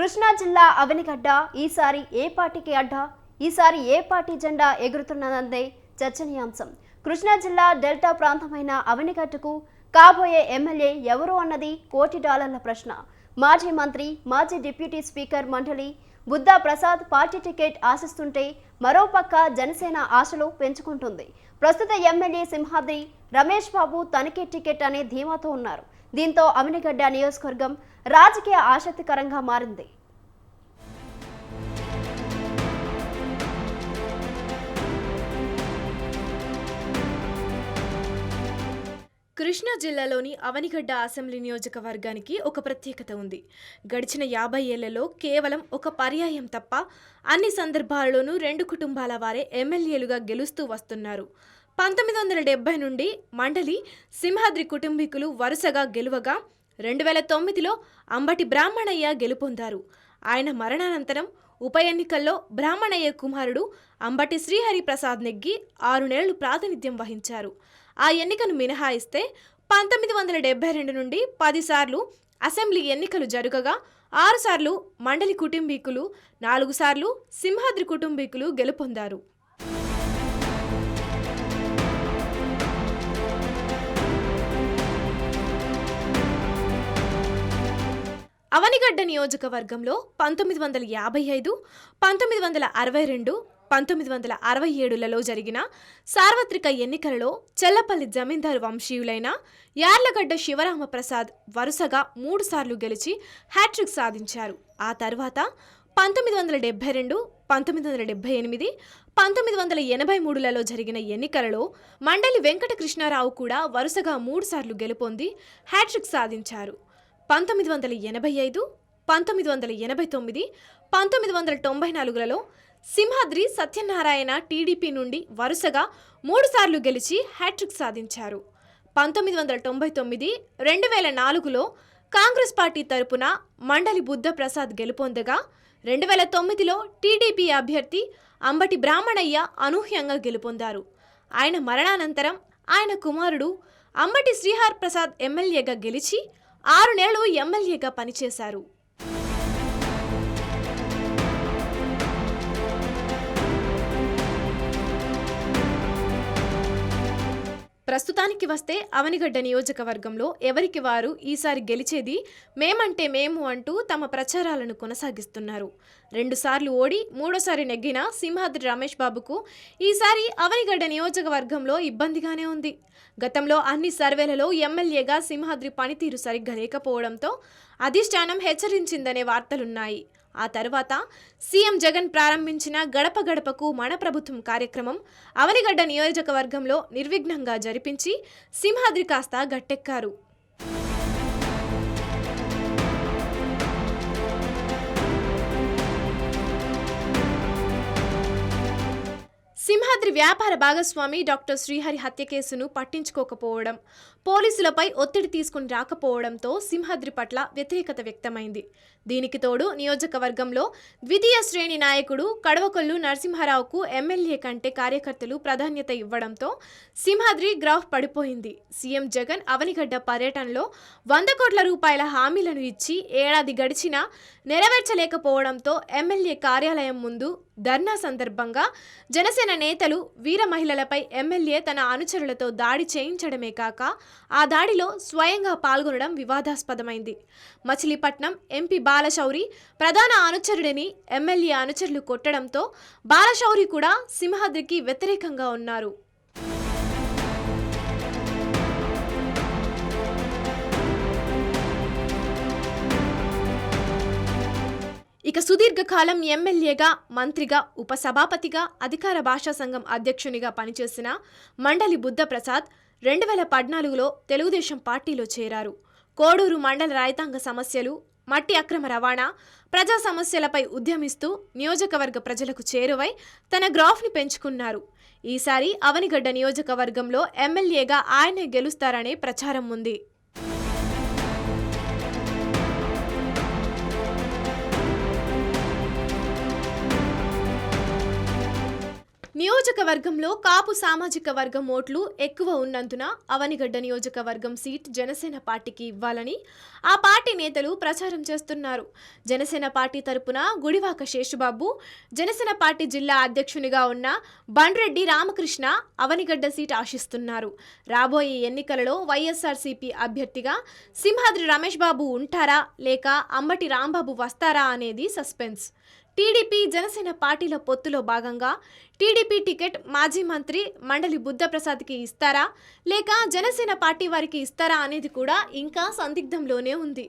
కృష్ణా జిల్లా అవనిగడ్డ ఈసారి ఏ పార్టీకి అడ్డా? ఈసారి ఏ పార్టీ జెండా ఎగురుతున్నదందే చర్చనీయాంశం. కృష్ణా జిల్లా డెల్టా ప్రాంతమైన అవనిగడ్డకు కాబోయే ఎమ్మెల్యే ఎవరు అన్నది కోటి డాలర్ల ప్రశ్న. మాజీ మంత్రి మాజీ deputy speaker Mandali Buddha Prasad party ticket ఆశిస్తుంటే మరోపక్క జనసేన ఆశలు పెంచుకుంటుంది. ప్రస్తుత ఎమ్మెల్యే సింహాద్రి రమేష్ బాబు తనకే టికెట్ అనే ధీమాతో ఉన్నారు. దీంతో అమినిగడ్డ నియోజకవర్గం రాజకీయ ఆసక్తికరంగా మారింది. కృష్ణా జిల్లాలోని అవనిగడ్డ అసెంబ్లీ నియోజకవర్గానికి ఒక ప్రత్యేకత ఉంది. గడిచిన యాభై ఏళ్ళలో కేవలం ఒక పర్యాయం తప్ప అన్ని సందర్భాల్లోనూ రెండు కుటుంబాల వారే ఎమ్మెల్యేలుగా గెలుస్తూ వస్తున్నారు. పంతొమ్మిది వందల డెబ్బై నుండి మండలి సింహాద్రి కుటుంబీకులు వరుసగా గెలువగా రెండు వేల తొమ్మిదిలో అంబటి బ్రాహ్మణయ్య గెలుపొందారు. ఆయన మరణానంతరం ఉప ఎన్నికల్లో బ్రాహ్మణయ్య కుమారుడు అంబటి శ్రీహరి ప్రసాద్ నెగ్గి ఆరు నెలలు ప్రాతినిధ్యం వహించారు. ఆ ఎన్నికను మినహాయిస్తే పంతొమ్మిది వందల డెబ్బై రెండు నుండి పదిసార్లు అసెంబ్లీ ఎన్నికలు జరగగా ఆరుసార్లు మండలి కుటుంబీకులు నాలుగు సార్లు సింహాద్రి కుటుంబీకులు గెలుపొందారు. అవనిగడ్డ నియోజకవర్గంలో పంతొమ్మిది వందల యాభై ఐదు పంతొమ్మిది వందల అరవై రెండు పంతొమ్మిది వందల అరవై ఏడులలో జరిగిన సార్వత్రిక ఎన్నికలలో చెల్లపల్లి జమీందారు వంశీయులైన యార్లగడ్డ శివరామప్రసాద్ వరుసగా మూడుసార్లు గెలిచి హ్యాట్రిక్ సాధించారు. ఆ తర్వాత పంతొమ్మిది వందల డెబ్బై రెండు పంతొమ్మిది వందల డెబ్బై ఎనిమిది పంతొమ్మిది వందల ఎనభై మూడులలో జరిగిన ఎన్నికలలో మండలి వెంకటకృష్ణారావు కూడా వరుసగా మూడుసార్లు గెలుపొంది హ్యాట్రిక్ సాధించారు. పంతొమ్మిది వందల ఎనభై ఐదు పంతొమ్మిది వందల ఎనభై తొమ్మిది పంతొమ్మిది వందల తొంభై నాలుగులలో సింహాద్రి సత్యనారాయణ టీడీపీ నుండి వరుసగా మూడుసార్లు గెలిచి హ్యాట్రిక్ సాధించారు. పంతొమ్మిది వందల తొంభై తొమ్మిది రెండు వేల నాలుగులో కాంగ్రెస్ పార్టీ తరపున మండలి బుద్ధప్రసాద్ గెలుపొందగా రెండు వేల తొమ్మిదిలో టీడీపీ అభ్యర్థి అంబటి బ్రాహ్మణయ్య అనూహ్యంగా గెలుపొందారు. ఆయన మరణానంతరం ఆయన కుమారుడు అంబటి శ్రీహార్ ప్రసాద్ ఎమ్మెల్యేగా గెలిచి ఆరు నెలలు ఎమ్మెల్యేగా పనిచేశారు. ప్రస్తుతానికి వస్తే అవనిగడ్డ నియోజకవర్గంలో ఎవరికి వారు ఈసారి గెలిచేది మేమంటే మేము అంటూ తమ ప్రచారాలను కొనసాగిస్తున్నారు. రెండుసార్లు ఓడి మూడోసారి నెగ్గిన సింహాద్రి రమేష్ బాబుకు ఈసారి అవనిగడ్డ నియోజకవర్గంలో ఇబ్బందిగానే ఉంది. గతంలో అన్ని సర్వేలలో ఎమ్మెల్యేగా సింహాద్రి పనితీరు సరిగ్గా లేకపోవడంతో అధిష్టానం హెచ్చరించిందనే వార్తలున్నాయి. ఆ తర్వాత సీఎం జగన్ ప్రారంభించిన గడప గడపకు మన ప్రభుత్వం కార్యక్రమం అవనిగడ్డ నియోజకవర్గంలో నిర్విఘ్నంగా జరిపించి సింహాద్రి కాస్త గట్టెక్కారు. సింహాద్రి వ్యాపార భాగస్వామి డాక్టర్ శ్రీహరి హత్య కేసును పట్టించుకోకపోవడం పోలీసులపై ఒత్తిడి తీసుకుని రాకపోవడంతో సింహాద్రి పట్ల వ్యతిరేకత వ్యక్తమైంది. దీనికి తోడు నియోజకవర్గంలో ద్వితీయ శ్రేణి నాయకుడు కడవకొల్లు నరసింహారావుకు ఎమ్మెల్యే కంటే కార్యకర్తలు ప్రాధాన్యత ఇవ్వడంతో సింహాద్రి గ్రాఫ్ పడిపోయింది. సీఎం జగన్ అవనిగడ్డ పర్యటనలో వంద కోట్ల రూపాయల హామీలను ఇచ్చి ఏడాది గడిచినా నెరవేర్చలేకపోవడంతో ఎమ్మెల్యే కార్యాలయం ముందు ధర్నా సందర్భంగా జనసేన నేతలు వీర మహిళలపై ఎమ్మెల్యే తన అనుచరులతో దాడి చేయించడమే కాక ఆ దాడిలో స్వయంగా పాల్గొనడం వివాదాస్పదమైంది. మచిలీపట్నం ఎంపీ బాలశౌరి ప్రధాన అనుచరుడిని ఎమ్మెల్యే అనుచరులు కొట్టడంతో బాలశౌరి కూడా సింహాద్రికి వ్యతిరేకంగా ఉన్నారు. ఇక సుదీర్ఘకాలం ఎమ్మెల్యేగా మంత్రిగా ఉపసభాపతిగా అధికార భాషా సంఘం అధ్యక్షునిగా పనిచేసిన మండలి బుద్ధప్రసాద్ రెండు వేల పద్నాలుగులో తెలుగుదేశం పార్టీలో చేరారు. కోడూరు మండల రైతాంగ సమస్యలు మట్టి అక్రమ రవాణా ప్రజా సమస్యలపై ఉద్యమిస్తూ నియోజకవర్గ ప్రజలకు చేరువై తన గ్రాఫ్ని పెంచుకున్నారు. ఈసారి అవనిగడ్డ నియోజకవర్గంలో ఎమ్మెల్యేగా ఆయనే గెలుస్తారనే ప్రచారం ఉంది. నియోజకవర్గంలో కాపు సామాజిక వర్గం ఓట్లు ఎక్కువ ఉన్నందున అవనిగడ్డ నియోజకవర్గం సీట్ జనసేన పార్టీకి ఇవ్వాలని ఆ పార్టీ నేతలు ప్రచారం చేస్తున్నారు. జనసేన పార్టీ తరపున గుడివాక శేషుబాబు జనసేన పార్టీ జిల్లా అధ్యక్షునిగా ఉన్న బండ్రెడ్డి రామకృష్ణ అవనిగడ్డ సీట్ ఆశిస్తున్నారు. రాబోయే ఎన్నికలలో వైఎస్ఆర్సీపీ అభ్యర్థిగా సింహాద్రి రమేష్ బాబు ఉంటారా? లేక అంబటి రాంబాబు వస్తారా? అనేది సస్పెన్స్. టీడీపీ జనసేన పార్టీల పొత్తులో భాగంగా టీడీపీ టికెట్ మాజీ మంత్రి మండలి బుద్ధప్రసాద్కి ఇస్తారా? లేక జనసేన పార్టీ వారికి ఇస్తారా అనేది కూడా ఇంకా సందిగ్ధంలోనే ఉంది.